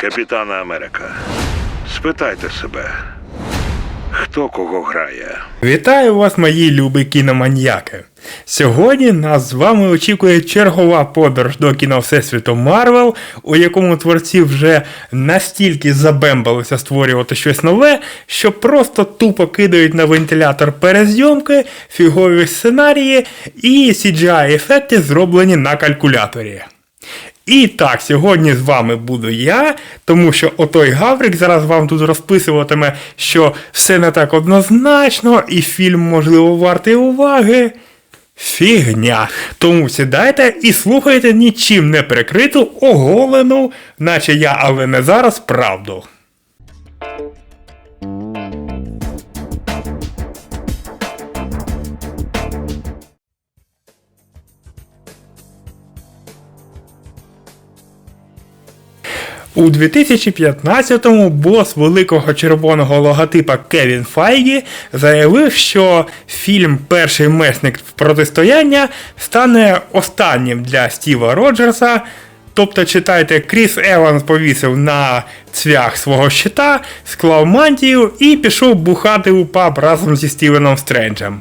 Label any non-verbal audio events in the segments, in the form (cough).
Капітана Америка. Спитайте себе, хто кого грає? Вітаю вас, мої любі кіноманіяки! Сьогодні нас з вами очікує чергова подорож до кіно Всесвіту Марвел, у якому творці вже настільки забембалися створювати щось нове, що просто тупо кидають на вентилятор перезйомки, фігові сценарії і CGI-ефекти, зроблені на калькуляторі. І так, сьогодні з вами буду я, тому що отой Гаврик зараз вам тут розписуватиме, що все не так однозначно, і фільм, можливо, вартий уваги. Фігня. Тому сідайте і слухайте нічим не прикриту, оголену, наче я, але не зараз, правду. У 2015-му бос великого червоного логотипа Кевін Файгі заявив, що фільм Перший месник протистояння стане останнім для Стіва Роджерса. Тобто, читайте, Кріс Еванс повісив на цвях свого щита, склав мантію і пішов бухати у паб разом зі Стівеном Стренджем.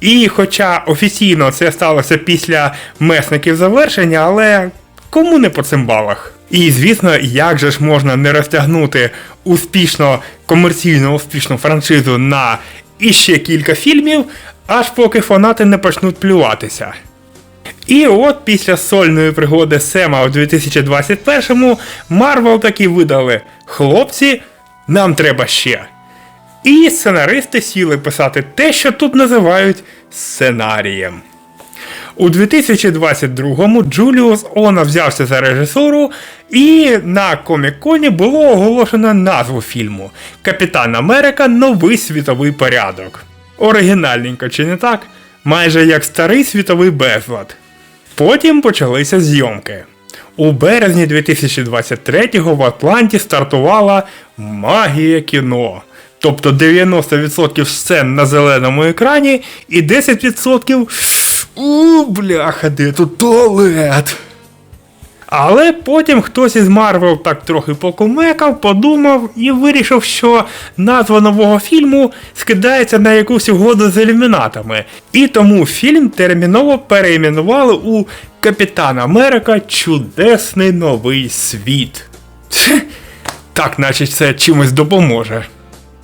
І хоча офіційно це сталося після месників завершення, але кому не по цим балах? І звісно, як же ж можна не розтягнути успішно, комерційно успішну франшизу на іще кілька фільмів, аж поки фанати не почнуть плюватися. І от після сольної пригоди Сема у 2021-му Марвел таки видали Хлопці, нам треба ще. І сценаристи сіли писати те, що тут називають сценарієм. У 2022-му Джуліус Она взявся за режисуру, і на Комік-Коні було оголошено назву фільму Капітан Америка Новий світовий порядок. Оригінальненько, чи не так? Майже як старий світовий безлад. Потім почалися зйомки. У березні 2023-го в Атланті стартувала магія кіно. Тобто 90% сцен на зеленому екрані і 10% у, бляха, де тут туалет. Але потім хтось із Марвел так трохи покумекав, подумав і вирішив, що назва нового фільму скидається на якусь угоду з ілюмінатами. І тому фільм терміново переіменували у Капітан Америка Чудесний новий світ. Так, наче це чимось допоможе.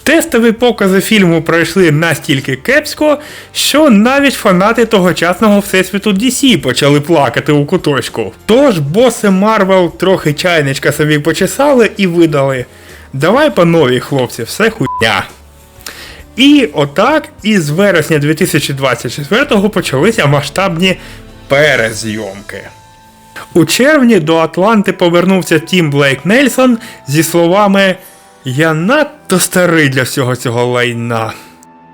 Тестові покази фільму пройшли настільки кепсько, що навіть фанати тогочасного всесвіту DC почали плакати у куточку. Тож боси Марвел трохи чайничка собі почесали і видали. Давай по новій, хлопці, все хуйня. І отак із вересня 2024-го почалися масштабні перезйомки. У червні до Атланти повернувся Тім Блейк Нельсон зі словами Я надто старий для всього цього лайна.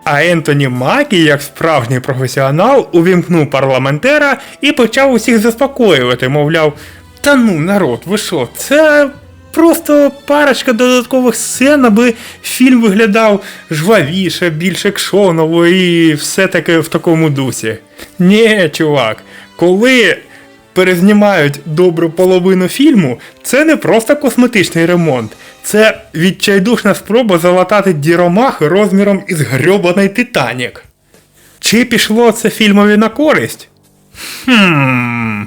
А Ентоні Макі, як справжній професіонал, увімкнув парламентера і почав усіх заспокоювати, мовляв, та ну, народ, ви що, це просто парочка додаткових сцен, аби фільм виглядав жвавіше, більш екшоново і все таке в такому дусі. Ні, чувак, коли перезнімають добру половину фільму, це не просто косметичний ремонт, це відчайдушна спроба залатати діромах розміром із грьобаний Титанік. Чи пішло це фільмові на користь? Хм.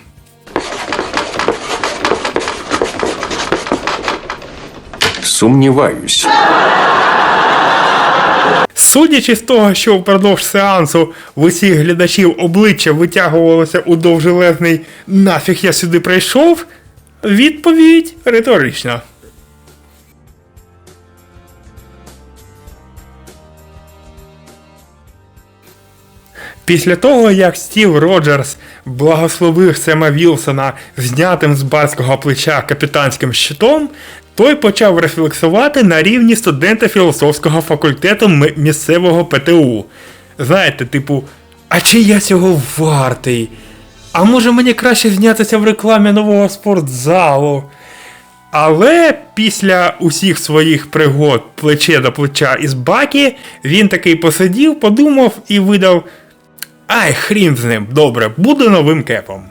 Сумніваюсь. Судячи з того, що впродовж сеансу в усіх глядачів обличчя витягувалося у довжелезний нафіг я сюди прийшов, відповідь риторична. Після того, як Стів Роджерс благословив Сема Вілсона знятим з барського плеча капітанським щитом, той почав рефлексувати на рівні студента філософського факультету місцевого ПТУ. Знаєте, типу, а чи я цього вартий? А може мені краще знятися в рекламі нового спортзалу? Але після усіх своїх пригод плече до плеча із Бакі, він такий посидів, подумав і видав. Ай, хрін з ним, добре, буду новим кепом.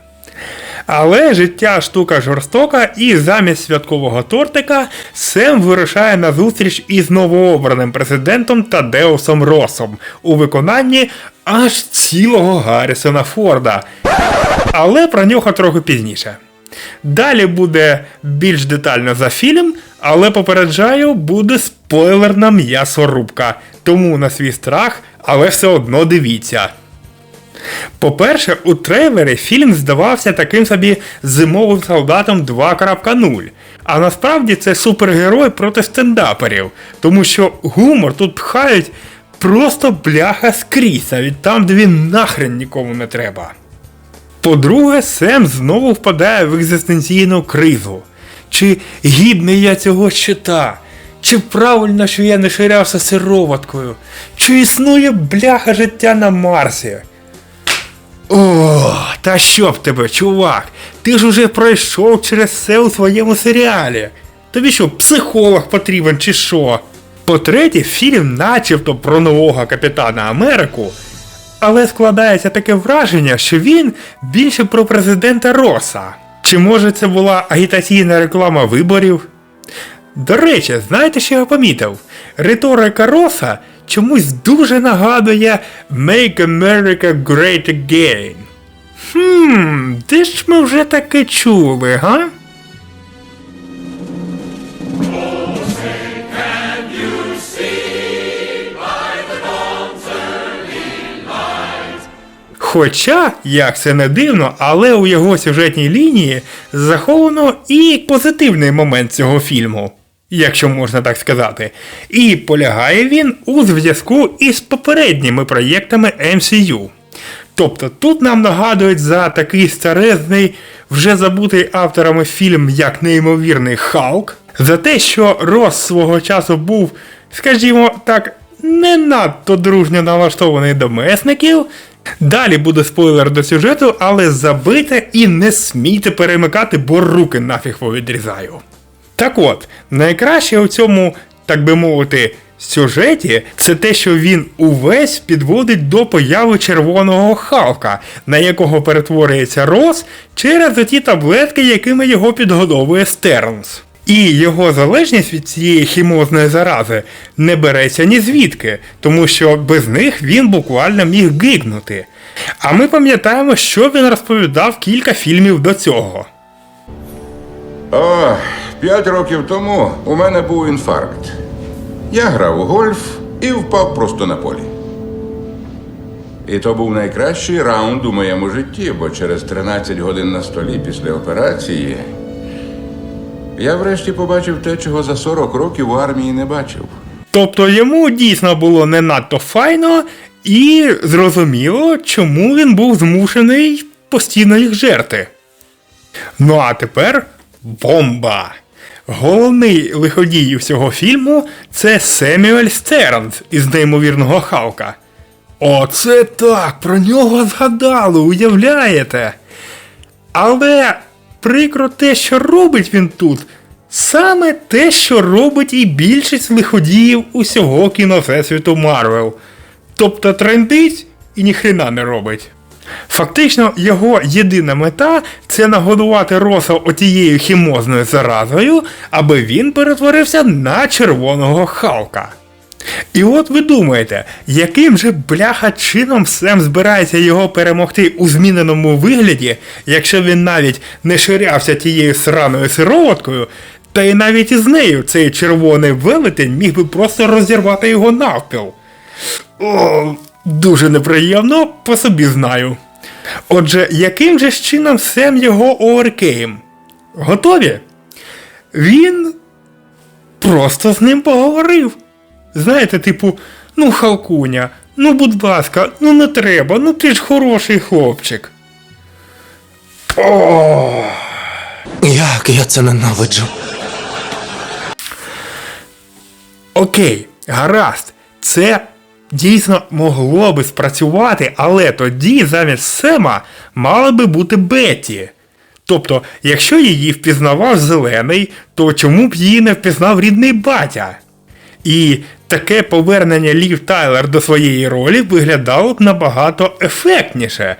Але життя штука жорстока, і замість святкового тортика Сем вирушає на зустріч із новообраним президентом Тадеусом Росом у виконанні аж цілого Гаррісона Форда. Але про нього трохи пізніше. Далі буде більш детально за фільм, але попереджаю, буде спойлерна м'ясорубка. Тому на свій страх, але все одно дивіться. По-перше, у трейлері фільм здавався таким собі зимовим солдатом 2.0. А насправді це супергерой проти стендаперів, тому що гумор тут пхають просто бляха скрізь, навіть там, де він нахрен нікому не треба. По-друге, Сем знову впадає в екзистенційну кризу. Чи гідний я цього щита? Чи правильно, що я не ширявся сироваткою? Чи існує бляха життя на Марсі? О, та що б тебе, чувак? Ти ж уже пройшов через це у своєму серіалі. Тобі що, психолог потрібен чи що? По-третє, фільм начебто про нового капітана Америку, але складається таке враження, що він більше про президента Роса. Чи може це була агітаційна реклама виборів? До речі, знаєте, що я помітив? Риторика Роса чомусь дуже нагадує Make America Great Again. Хм, де ж ми вже таке чули, га? Хоча, як це не дивно, але у його сюжетній лінії заховано і позитивний момент цього фільму, якщо можна так сказати. І полягає він у зв'язку із попередніми проєктами MCU. Тобто тут нам нагадують за такий старезний, вже забутий авторами фільм як неймовірний Халк, за те, що Рос свого часу був, скажімо так, не надто дружньо налаштований до месників. Далі буде спойлер до сюжету, але забийте і не смійте перемикати, бо руки нафіг повідрізаю. Так от, найкраще у цьому, так би мовити, сюжеті це те, що він увесь підводить до появи червоного Халка, на якого перетворюється Рос через оті таблетки, якими його підгодовує Стернс. І його залежність від цієї хімозної зарази не береться ні звідки, тому що без них він буквально міг гигнути. А ми пам'ятаємо, що він розповідав кілька фільмів до цього. О, п'ять років тому у мене був інфаркт. Я грав у гольф і впав просто на полі. І то був найкращий раунд у моєму житті, бо через 13 годин на столі після операції я врешті побачив те, чого за 40 років у армії не бачив. Тобто йому дійсно було не надто файно, і зрозуміло, чому він був змушений постійно їх жерти. Ну а тепер бомба! Головний лиходій всього фільму це Семюель Стернс із неймовірного Халка. Оце так, про нього згадали, уявляєте? Але прикро те, що робить він тут, саме те, що робить і більшість лиходіїв усього кіновсесвіту Марвел. Тобто трендить і ніхрена не робить. Фактично, його єдина мета це нагодувати Роса отією хімозною заразою, аби він перетворився на червоного Халка. І от ви думаєте, яким же бляха чином Сем збирається його перемогти у зміненому вигляді, якщо він навіть не ширявся тією сраною сироваткою, та й навіть із нею цей червоний велетень міг би просто розірвати його навпіл. О, дуже неприємно, по собі знаю. Отже, яким же ж чином Сем його оверкейм? Готові? Він просто з ним поговорив. Знаєте, типу, ну Халкуня, ну будь ласка, ну не треба, ну ти ж хороший хлопчик. О, Як я це ненавиджу. окей, гаразд, це дійсно могло би спрацювати, але тоді замість Сема мала би бути Бетті. Тобто, якщо її впізнавав зелений, то чому б її не впізнав рідний батя? І таке повернення Лів Тайлер до своєї ролі виглядало б набагато ефектніше.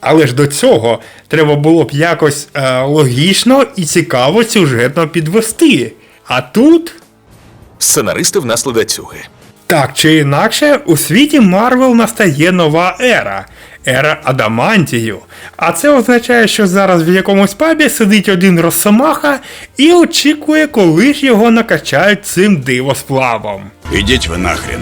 Але ж до цього треба було б якось е, логічно і цікаво сюжетно підвести. А тут. Сценаристи в нас ледацюги. Так чи інакше, у світі Марвел настає нова ера. Ера Адамантію. А це означає, що зараз в якомусь пабі сидить один росомаха і очікує, коли ж його накачають цим дивосплавом. Ідіть ви нахрен.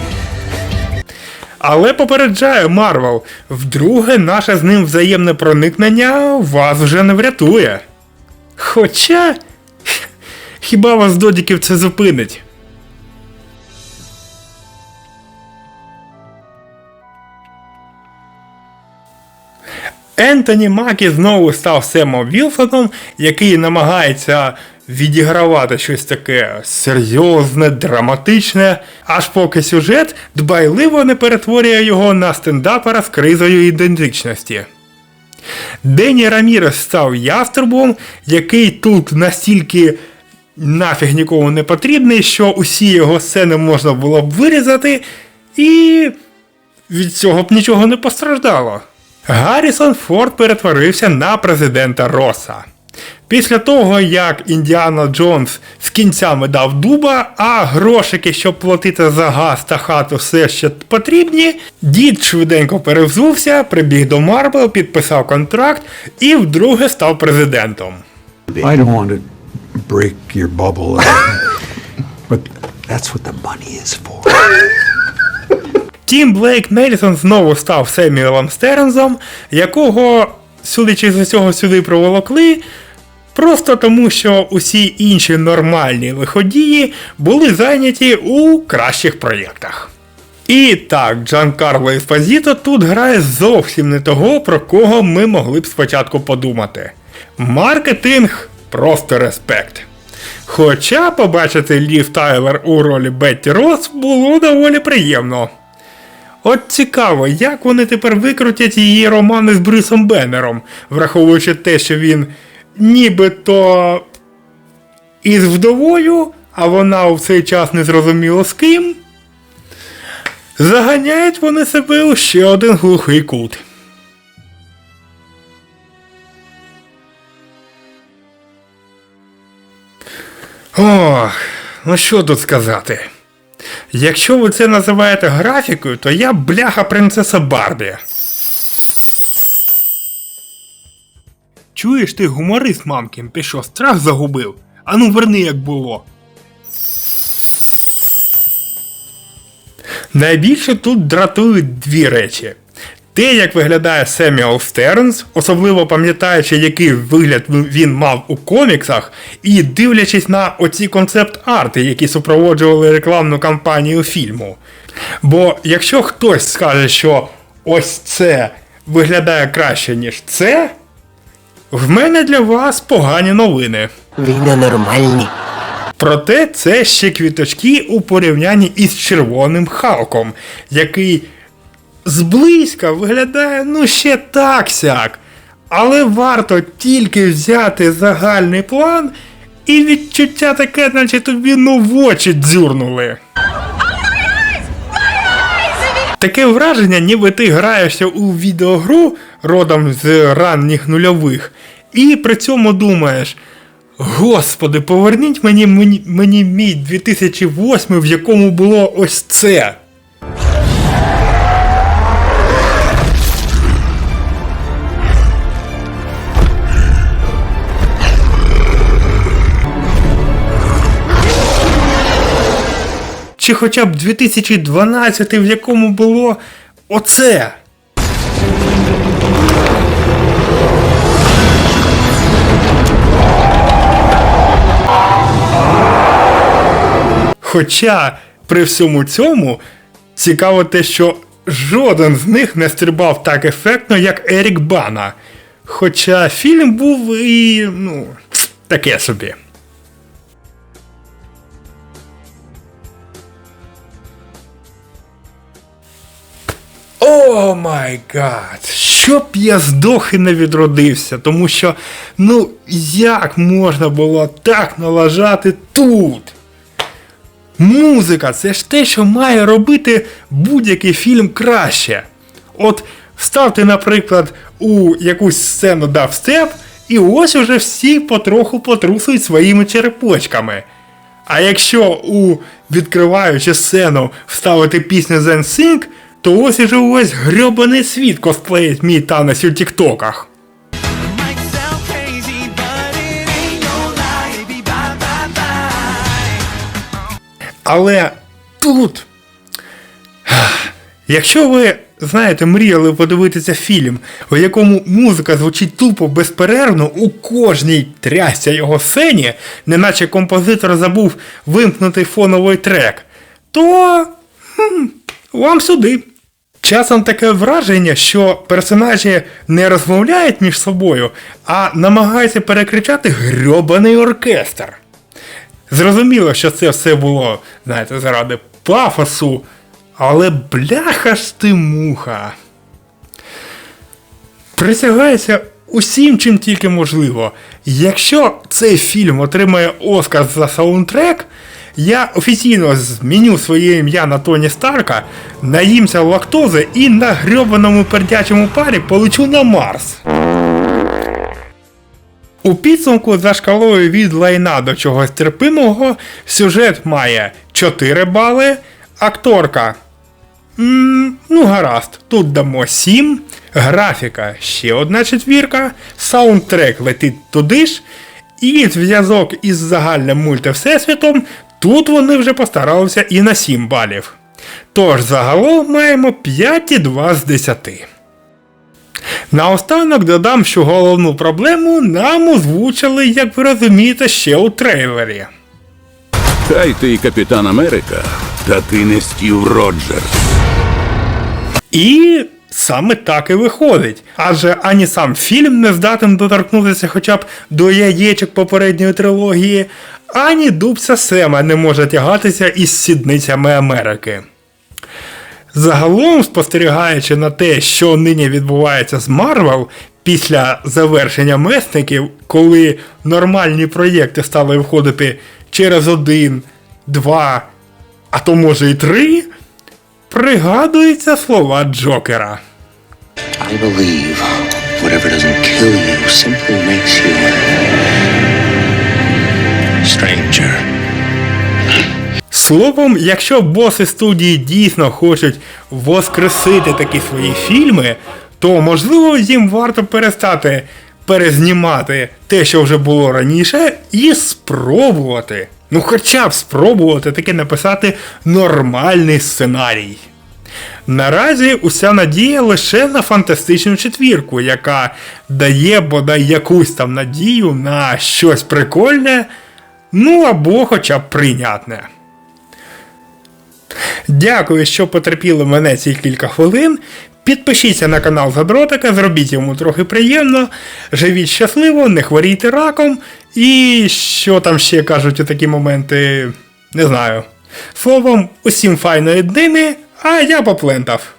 Але попереджаю Марвел, вдруге наше з ним взаємне проникнення вас вже не врятує. Хоча. (laughs) Хіба вас додіків це зупинить? Ентоні Макі знову став Семом Вілсоном, який намагається відігравати щось таке серйозне, драматичне, аж поки сюжет дбайливо не перетворює його на стендапера з кризою ідентичності. Дені Рамірес став яструбом, який тут настільки нафіг нікому не потрібний, що усі його сцени можна було б вирізати, і від цього б нічого не постраждало. Гаррісон Форд перетворився на президента Роса. Після того, як Індіана Джонс з кінцями дав дуба, а грошики, щоб платити за газ та хату все ще потрібні, дід швиденько перевзувся, прибіг до Марвел, підписав контракт і вдруге став президентом. I don't want to break your bubble, (laughs) but that's what the money is for. (laughs) Тім Блейк Нельсон знову став Семюелом Стернзом, якого, судячи з усього, сюди проволокли, просто тому, що усі інші нормальні виходії були зайняті у кращих проєктах. І так, Джан Карло Еспозіто тут грає зовсім не того, про кого ми могли б спочатку подумати. Маркетинг просто респект. Хоча побачити Лів Тайлер у ролі Бетті Рос було доволі приємно. От цікаво, як вони тепер викрутять її романи з Брюсом Беннером, враховуючи те, що він нібито із вдовою, а вона у цей час не зрозуміло з ким. Заганяють вони себе у ще один глухий кут. Ох, ну що тут сказати? Якщо ви це називаєте графікою, то я бляха принцеса Барбі. Чуєш ти гуморист, мамкін, ти що, страх загубив? Ану верни, як було. Найбільше тут дратують дві речі. Те, як виглядає Семюел Стернс, особливо пам'ятаючи, який вигляд він мав у коміксах, і дивлячись на оці концепт-арти, які супроводжували рекламну кампанію фільму. Бо якщо хтось скаже, що ось це виглядає краще, ніж це, в мене для вас погані новини. Ви ненормальні. Проте це ще квіточки у порівнянні із червоним Халком, який зблизька виглядає ну ще так сяк. Але варто тільки взяти загальний план, і відчуття таке, наче тобі ну в очі дзюрнули. Таке враження, ніби ти граєшся у відеогру родом з ранніх нульових, і при цьому думаєш. Господи, поверніть мені, мені, мені мій 2008, в якому було ось це. Чи хоча б 2012, в якому було оце. Хоча при всьому цьому цікаво те, що жоден з них не стрибав так ефектно, як Ерік Бана. Хоча фільм був і. ну, таке собі. О май гад! Щоб я здох і не відродився, тому що, ну, як можна було так налажати тут? Музика це ж те, що має робити будь-який фільм краще. От ставте, наприклад, у якусь сцену дабстеп, і ось уже всі потроху потрусують своїми черепочками. А якщо у відкриваючу сцену вставити пісню Zen Sync, то ось уже увесь грьобаний світ косплеїть мій танець у тіктоках. Але тут. Якщо ви, знаєте, мріяли подивитися фільм, у якому музика звучить тупо безперервно у кожній трясся його сцені, неначе композитор забув вимкнути фоновий трек, то хм, вам сюди. Часом таке враження, що персонажі не розмовляють між собою, а намагаються перекричати грьобаний оркестр. Зрозуміло, що це все було, знаєте, заради пафосу, але бляха ж ти муха. Присягаюся усім, чим тільки можливо. Якщо цей фільм отримає Оскар за саундтрек, я офіційно зміню своє ім'я на Тоні Старка, наїмся лактози і на грьобаному пердячому парі полечу на Марс. У підсумку за шкалою від лайна до чогось терпимого сюжет має 4 бали, акторка. м, ну гаразд, тут дамо 7, графіка ще одна четвірка, саундтрек летить туди ж, і зв'язок із загальним мультивсесвітом тут вони вже постаралися і на 7 балів. Тож загалом маємо 5,2 з 10. Наостанок додам, що головну проблему нам озвучили, як ви розумієте, ще у трейлері. Хай ти капітан Америка, та ти не Стів Роджерс. І саме так і виходить. Адже ані сам фільм не здатен доторкнутися хоча б до яєчок попередньої трилогії, ані дубця Сема не може тягатися із сідницями Америки. Загалом, спостерігаючи на те, що нині відбувається з Марвел після завершення месників, коли нормальні проєкти стали виходити через один, два, а то може і три, пригадуються слова Джокера. I believe whatever doesn't kill you simply makes you stranger. Словом, якщо боси студії дійсно хочуть воскресити такі свої фільми, то можливо їм варто перестати перезнімати те, що вже було раніше, і спробувати. Ну, хоча б спробувати таки написати нормальний сценарій. Наразі уся надія лише на фантастичну четвірку, яка дає бодай якусь там надію на щось прикольне, ну або хоча б прийнятне. Дякую, що потерпіли мене ці кілька хвилин. Підпишіться на канал Задротика, зробіть йому трохи приємно. Живіть щасливо, не хворійте раком. І що там ще кажуть у такі моменти, не знаю. Словом, усім файної днини, а я поплентав.